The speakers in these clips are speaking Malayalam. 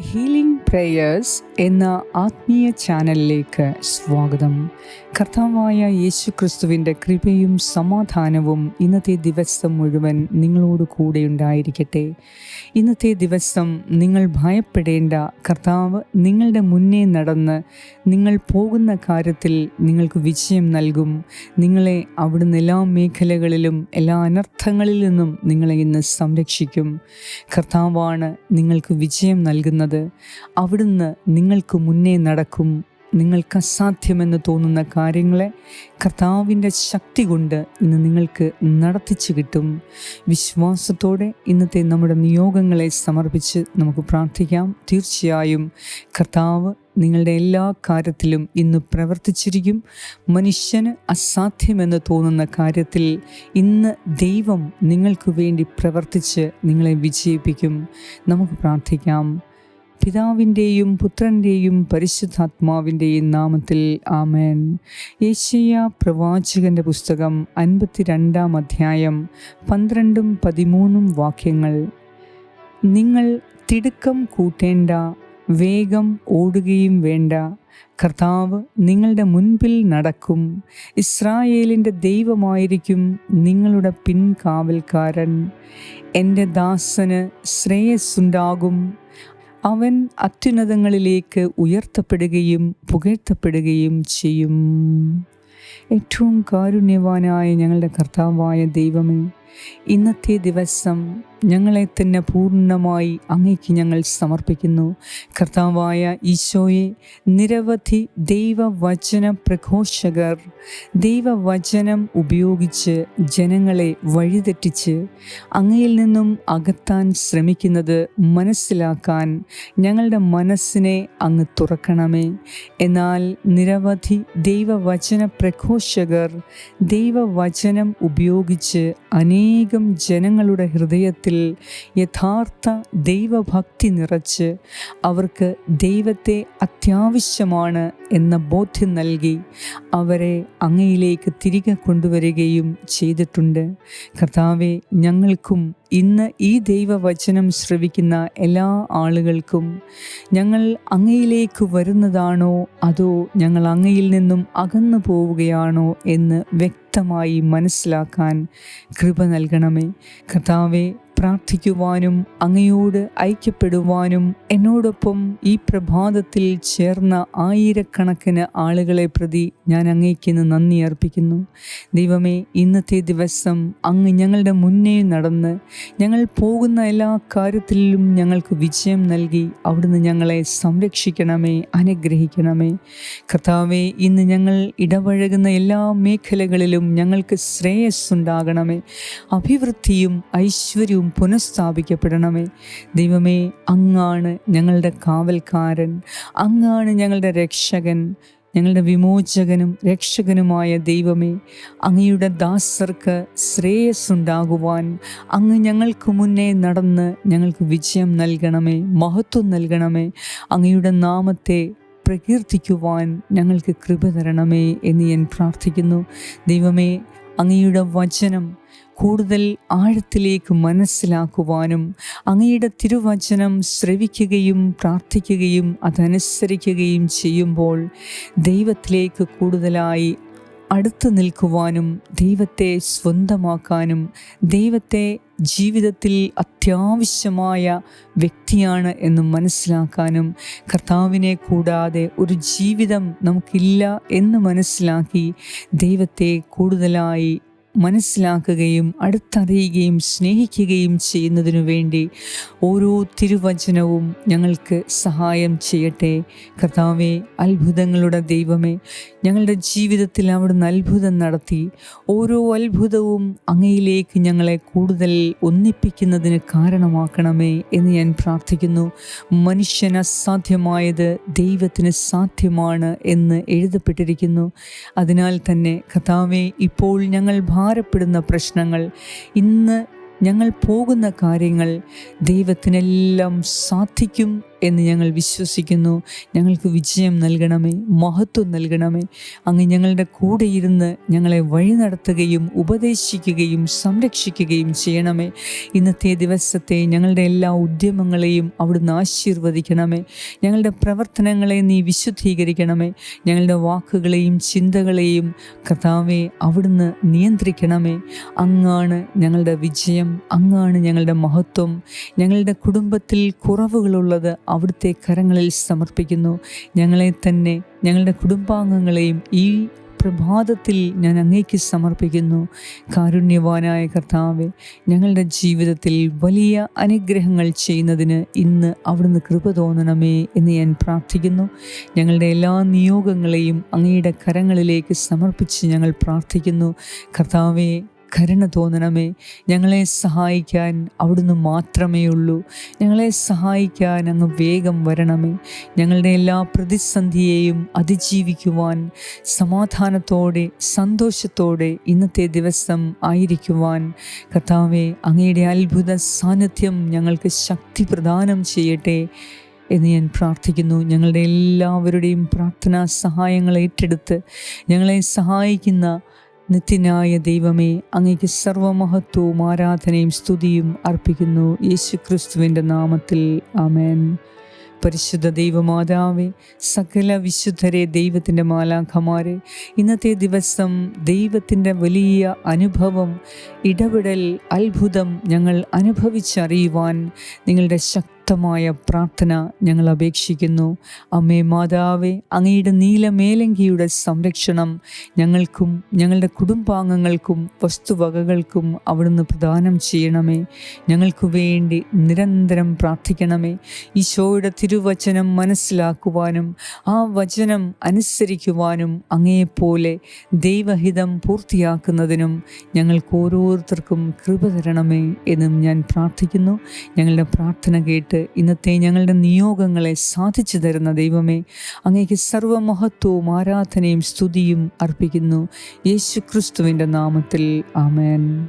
ഹീലിംഗ് പ്രേയേഴ്സ് എന്ന ആത്മീയ ചാനലിലേക്ക് സ്വാഗതം. കർത്താവായ യേശു ക്രിസ്തുവിന്റെ കൃപയും സമാധാനവും ഇന്നത്തെ ദിവസം മുഴുവൻ നിങ്ങളോട് കൂടെ ഉണ്ടായിരിക്കട്ടെ. ഇന്നത്തെ ദിവസം നിങ്ങൾ ഭയപ്പെടേണ്ട കർത്താവ് നിങ്ങളുടെ മുന്നേ നടന്ന് നിങ്ങൾ പോകുന്ന കാര്യത്തിൽ നിങ്ങൾക്ക് വിജയം നൽകും. നിങ്ങളെ അവിടുന്ന് എല്ലാ മേഖലകളിലും എല്ലാ അനർത്ഥങ്ങളിൽ നിന്നും നിങ്ങളെ ഇന്ന് സംരക്ഷിക്കും. കർത്താവാണ് നിങ്ങൾക്ക് വിജയം നൽകുന്നത്. അവിടുന്ന് നിങ്ങൾക്ക് മുന്നേ നടക്കും നിങ്ങൾക്ക് അസാധ്യമെന്ന് തോന്നുന്ന കാര്യങ്ങളെ കർത്താവിന്റെ ശക്തി കൊണ്ട് ഇന്ന് നിങ്ങൾക്ക് നടത്തിച്ചു കിട്ടും. വിശ്വാസത്തോടെ ഇന്നത്തെ നമ്മുടെ നിയോഗങ്ങളെ സമർപ്പിച്ച് നമുക്ക് പ്രാർത്ഥിക്കാം. തീർച്ചയായും കർത്താവ് നിങ്ങളുടെ എല്ലാ കാര്യത്തിലും ഇന്ന് പ്രവർത്തിച്ചിരിക്കും. മനുഷ്യന് അസാധ്യമെന്ന് തോന്നുന്ന കാര്യത്തിൽ ഇന്ന് ദൈവം നിങ്ങൾക്ക് വേണ്ടി പ്രവർത്തിച്ച് നിങ്ങളെ വിജയിപ്പിക്കും. നമുക്ക് പ്രാർത്ഥിക്കാം. പിതാവിന്റെയും പുത്രന്റെയും പരിശുദ്ധാത്മാവിന്റെയും നാമത്തിൽ ആമേൻ. ഏഷ്യ പ്രവാചകന്റെ പുസ്തകം അൻപത്തിരണ്ടാം അധ്യായം പന്ത്രണ്ടും പതിമൂന്നും വാക്യങ്ങൾ. നിങ്ങൾ തിടുക്കം കൂട്ടേണ്ട വേഗം ഓടുകയും വേണ്ട. കർത്താവ് നിങ്ങളുടെ മുൻപിൽ നടക്കും. ഇസ്രായേലിന്റെ ദൈവമായിരിക്കും നിങ്ങളുടെ പിൻകാവൽക്കാരൻ. എന്റെ ദാസന് ശ്രേയസ്സുണ്ടാകും. അവൻ അത്യുന്നതങ്ങളിലേക്ക് ഉയർത്തപ്പെടുകയും പുകഴ്ത്തപ്പെടുകയും ചെയ്യും. ഏറ്റവും കാരുണ്യവാനായ ഞങ്ങളുടെ കർത്താവായ ദൈവമേ ഇന്നത്തെ ദിവസം ഞങ്ങളെ തന്നെ പൂർണമായി അങ്ങേക്ക് ഞങ്ങൾ സമർപ്പിക്കുന്നു. കർത്താവായ ഈശോയെ നിരവധി ദൈവവചന പ്രഘോഷകർ ദൈവവചനം ഉപയോഗിച്ച് ജനങ്ങളെ വഴിതെറ്റിച്ച് അങ്ങയിൽ നിന്നും അകത്താൻ ശ്രമിക്കുന്നത് മനസ്സിലാക്കാൻ ഞങ്ങളുടെ മനസ്സിനെ അങ്ങ് തുറക്കണമേ. എന്നാൽ നിരവധി ദൈവവചന പ്രഘോഷകർ ദൈവവചനം ഉപയോഗിച്ച് അനേകം ജനങ്ങളുടെ ഹൃദയത്തിൽ യഥാർത്ഥ ദൈവഭക്തി നിറച്ച് അവർക്ക് ദൈവത്തെ അത്യാവശ്യമാണ് എന്ന ബോധ്യം നൽകി അവരെ അങ്ങയിലേക്ക് തിരികെ കൊണ്ടുവരികയും ചെയ്തിട്ടുണ്ട്. കർത്താവെ ഞങ്ങൾക്കും ഇന്ന് ഈ ദൈവവചനം ശ്രവിക്കുന്ന എല്ലാ ആളുകൾക്കും ഞങ്ങൾ അങ്ങയിലേക്ക് വരുന്നതാണോ അതോ ഞങ്ങൾ അങ്ങയിൽ നിന്നും അകന്നു പോവുകയാണോ എന്ന് വ്യക്തമായി മനസ്സിലാക്കാൻ കൃപ നൽകണമേ. കർത്താവെ പ്രാർത്ഥിക്കുവാനും അങ്ങയോട് ഐക്യപ്പെടുവാനും എന്നോടൊപ്പം ഈ പ്രഭാതത്തിൽ ചേർന്ന ആയിരക്കണക്കിന് ആളുകളെ പ്രതി ഞാൻ അങ്ങേക്കിന്ന് നന്ദി അർപ്പിക്കുന്നു. ദൈവമേ ഇന്നത്തെ ദിവസം അങ്ങ് ഞങ്ങളുടെ മുന്നേ നടന്ന് ഞങ്ങൾ പോകുന്ന എല്ലാ കാര്യത്തിലും ഞങ്ങൾക്ക് വിജയം നൽകി അവിടുന്ന് ഞങ്ങളെ സംരക്ഷിക്കണമേ അനുഗ്രഹിക്കണമേ. കർത്താവെ ഇന്ന് ഞങ്ങൾ ഇടപഴകുന്ന എല്ലാ മേഖലകളിലും ഞങ്ങൾക്ക് ശ്രേയസ്സുണ്ടാകണമേ. അഭിവൃദ്ധിയും ഐശ്വര്യവും പുനഃസ്ഥാപിക്കപ്പെടണമേ. ദൈവമേ അങ്ങാണ് ഞങ്ങളുടെ കാവൽക്കാരൻ. അങ്ങാണ് ഞങ്ങളുടെ രക്ഷകൻ. ഞങ്ങളുടെ വിമോചകനും രക്ഷകനുമായ ദൈവമേ അങ്ങയുടെ ദാസർക്ക് ശ്രേയസ്സുണ്ടാകുവാൻ അങ്ങ് ഞങ്ങൾക്ക് മുന്നേ നടന്ന് ഞങ്ങൾക്ക് വിജയം നൽകണമേ മഹത്വം നൽകണമേ. അങ്ങയുടെ നാമത്തെ പ്രകീർത്തിക്കുവാൻ ഞങ്ങൾക്ക് കൃപ തരണമേ എന്ന് ഞാൻ പ്രാർത്ഥിക്കുന്നു. ദൈവമേ അങ്ങയുടെ വചനം കൂടുതൽ ആഴത്തിലേക്ക് മനസ്സിലാക്കുവാനും അങ്ങയുടെ തിരുവചനം ശ്രവിക്കുകയും പ്രാർത്ഥിക്കുകയും അതനുസരിക്കുകയും ചെയ്യുമ്പോൾ ദൈവത്തിലേക്ക് കൂടുതലായി അടുത്തു നിൽക്കുവാനും ദൈവത്തെ സ്വന്തമാക്കാനും ദൈവത്തെ ജീവിതത്തിൽ അത്യാവശ്യമായ വ്യക്തിയാണ് എന്ന് മനസ്സിലാക്കാനും കർത്താവിനെ കൂടാതെ ഒരു ജീവിതം നമുക്കില്ല എന്ന് മനസ്സിലാക്കി ദൈവത്തെ കൂടുതലായി മനസ്സിലാക്കുകയും അടുത്തറിയുകയും സ്നേഹിക്കുകയും ചെയ്യുന്നതിനു വേണ്ടി ഓരോ തിരുവചനവും ഞങ്ങൾക്ക് സഹായം ചെയ്യട്ടെ. കർത്താവെ അത്ഭുതങ്ങളുടെ ദൈവമേ ഞങ്ങളുടെ ജീവിതത്തിൽ അവിടുന്ന് അത്ഭുതം നടത്തി ഓരോ അത്ഭുതവും അങ്ങയിലേക്ക് ഞങ്ങളെ കൂടുതൽ ഒന്നിപ്പിക്കുന്നതിന് കാരണമാക്കണമേ എന്ന് ഞാൻ പ്രാർത്ഥിക്കുന്നു. മനുഷ്യന് അസാധ്യമായത് ദൈവത്തിന് സാധ്യമാണ് എന്ന് എഴുതപ്പെട്ടിരിക്കുന്നു. അതിനാൽ തന്നെ കർത്താവെ ഇപ്പോൾ ഞങ്ങൾ ഭാരപ്പെടുന്ന പ്രശ്നങ്ങൾ. ഇന്ന് ഞങ്ങൾ പോകുന്ന കാര്യങ്ങൾ ദൈവത്തിനെല്ലാം സാധിക്കും. എന്ന് ഞങ്ങൾ വിശ്വസിക്കുന്നു. ഞങ്ങൾക്ക് വിജയം നൽകണമേ മഹത്വം നൽകണമേ. അങ്ങ് ഞങ്ങളുടെ കൂടെ ഇരുന്ന് ഞങ്ങളെ വഴി നടത്തുകയും ഉപദേശിക്കുകയും സംരക്ഷിക്കുകയും ചെയ്യണമേ. ഇന്നത്തെ ദിവസത്തെ ഞങ്ങളുടെ എല്ലാ ഉദ്യമങ്ങളെയും അവിടുന്ന് ആശീർവദിക്കണമേ. ഞങ്ങളുടെ പ്രവർത്തനങ്ങളെ നീ വിശുദ്ധീകരിക്കണമേ. ഞങ്ങളുടെ വാക്കുകളെയും ചിന്തകളെയും കർത്താവെ അവിടുന്ന് നിയന്ത്രിക്കണമേ. അങ്ങാണ് ഞങ്ങളുടെ വിജയം അങ്ങാണ് ഞങ്ങളുടെ മഹത്വം. ഞങ്ങളുടെ കുടുംബത്തിൽ കുറവുകളുള്ളത് അവിടുത്തെ കരങ്ങളിൽ സമർപ്പിക്കുന്നു. ഞങ്ങളെ തന്നെ ഞങ്ങളുടെ കുടുംബാംഗങ്ങളെയും ഈ പ്രഭാതത്തിൽ ഞാൻ അങ്ങേക്ക് സമർപ്പിക്കുന്നു. കാരുണ്യവാനായ കർത്താവെ ഞങ്ങളുടെ ജീവിതത്തിൽ വലിയ അനുഗ്രഹങ്ങൾ ചെയ്യുന്നതിന് ഇന്ന് അവിടുന്ന് കൃപ തോന്നണമേ എന്ന് ഞാൻ പ്രാർത്ഥിക്കുന്നു. ഞങ്ങളുടെ എല്ലാ നിയോഗങ്ങളെയും അങ്ങയുടെ കരങ്ങളിലേക്ക് സമർപ്പിച്ച് ഞങ്ങൾ പ്രാർത്ഥിക്കുന്നു. കർത്താവെ കരുണ തോന്നണമേ. ഞങ്ങളെ സഹായിക്കാൻ അവിടുന്ന് മാത്രമേ ഉള്ളൂ. ഞങ്ങളെ സഹായിക്കാൻ അങ്ങ് വേഗം വരണമേ. ഞങ്ങളുടെ എല്ലാ പ്രതിസന്ധിയെയും അതിജീവിക്കുവാൻ സമാധാനത്തോടെ സന്തോഷത്തോടെ ഇന്നത്തെ ദിവസം ആയിരിക്കുവാൻ കർത്താവെ അങ്ങയുടെ അത്ഭുത സാന്നിധ്യം ഞങ്ങൾക്ക് ശക്തി പ്രദാനം ചെയ്യട്ടെ എന്ന് ഞാൻ പ്രാർത്ഥിക്കുന്നു. ഞങ്ങളുടെ എല്ലാവരുടെയും പ്രാർത്ഥനാ സഹായങ്ങൾ ഏറ്റെടുത്ത് ഞങ്ങളെ സഹായിക്കുന്ന നിത്യനായ ദൈവമേ അങ്ങേക്ക് സർവമഹത്വവും ആരാധനയും സ്തുതിയും അർപ്പിക്കുന്നു. യേശു ക്രിസ്തുവിന്റെ നാമത്തിൽ ആമേൻ. പരിശുദ്ധ ദൈവമാതാവെ സകല വിശുദ്ധരെ ദൈവത്തിന്റെ മാലാഖമാരെ ഇന്നത്തെ ദിവസം ദൈവത്തിന്റെ വലിയ അനുഭവം ഇടപെടൽ അത്ഭുതം ഞങ്ങൾ അനുഭവിച്ചറിയുവാൻ നിങ്ങളുടെ ശക്തി ശക്തമായ പ്രാർത്ഥന ഞങ്ങൾ അപേക്ഷിക്കുന്നു. അമ്മേ മാതാവേ അങ്ങയുടെ നീലമേലങ്കിയുടെ സംരക്ഷണം ഞങ്ങൾക്കും ഞങ്ങളുടെ കുടുംബാംഗങ്ങൾക്കും വസ്തുവകകൾക്കും അവിടുന്ന് പ്രദാനം ചെയ്യണമേ. ഞങ്ങൾക്ക് വേണ്ടി നിരന്തരം പ്രാർത്ഥിക്കണമേ. ഈശോയുടെ തിരുവചനം മനസ്സിലാക്കുവാനും ആ വചനം അനുസരിക്കുവാനും അങ്ങയെപ്പോലെ ദൈവഹിതം പൂർത്തിയാക്കുന്നതിനും ഞങ്ങൾക്ക് ഓരോരുത്തർക്കും കൃപ തരണമേ എന്നും ഞാൻ പ്രാർത്ഥിക്കുന്നു. ഞങ്ങളുടെ പ്രാർത്ഥന കേട്ട് ഇന്നത്തെ ഞങ്ങളുടെ നിയോഗങ്ങളെ സാധിച്ചു തരുന്ന ദൈവമേ അങ്ങേക്ക് സർവമഹത്വവും ആരാധനയും സ്തുതിയും അർപ്പിക്കുന്നു. യേശു ക്രിസ്തുവിന്റെ നാമത്തിൽ ആമേൻ.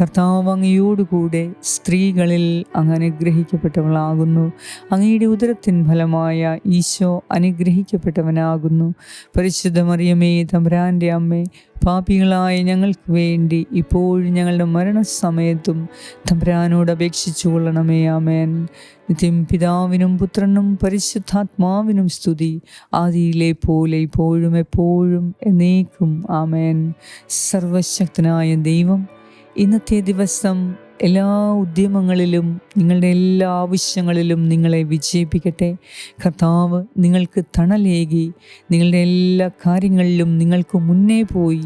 കർത്താവ് അങ്ങയോടുകൂടെ സ്ത്രീകളിൽ അങ്ങ് അനുഗ്രഹിക്കപ്പെട്ടവളാകുന്നു അങ്ങയുടെ ഉദരത്തിൻ ഫലമായ ഈശോ അനുഗ്രഹിക്കപ്പെട്ടവനാകുന്നു. പരിശുദ്ധ മറിയമേ തമ്പുരാന്റെ അമ്മേ പാപികളായ ഞങ്ങൾക്ക് വേണ്ടി ഇപ്പോഴും ഞങ്ങളുടെ മരണസമയത്തും തമ്പുരാനോട് അപേക്ഷിച്ചു കൊള്ളണമേ ആമേൻ. നിത്യം പിതാവിനും പുത്രനും പരിശുദ്ധാത്മാവിനും സ്തുതി. ആദിയിലെ പോലെ ഇപ്പോഴും എപ്പോഴും എന്നേക്കും ആമേൻ. സർവശക്തനായ ദൈവം ഇന്നത്തെ ദിവസം എല്ലാ ഉദ്യമങ്ങളിലും നിങ്ങളുടെ എല്ലാ ആവശ്യങ്ങളിലും നിങ്ങളെ വിജയിപ്പിക്കട്ടെ. കർത്താവ് നിങ്ങൾക്ക് തണലേകി നിങ്ങളുടെ എല്ലാ കാര്യങ്ങളിലും നിങ്ങൾക്ക് മുന്നേ പോയി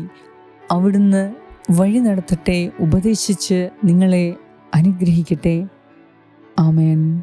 അവിടുന്ന് വഴി നടത്തട്ടെ ഉപദേശിച്ച് നിങ്ങളെ അനുഗ്രഹിക്കട്ടെ. ആമേൻ.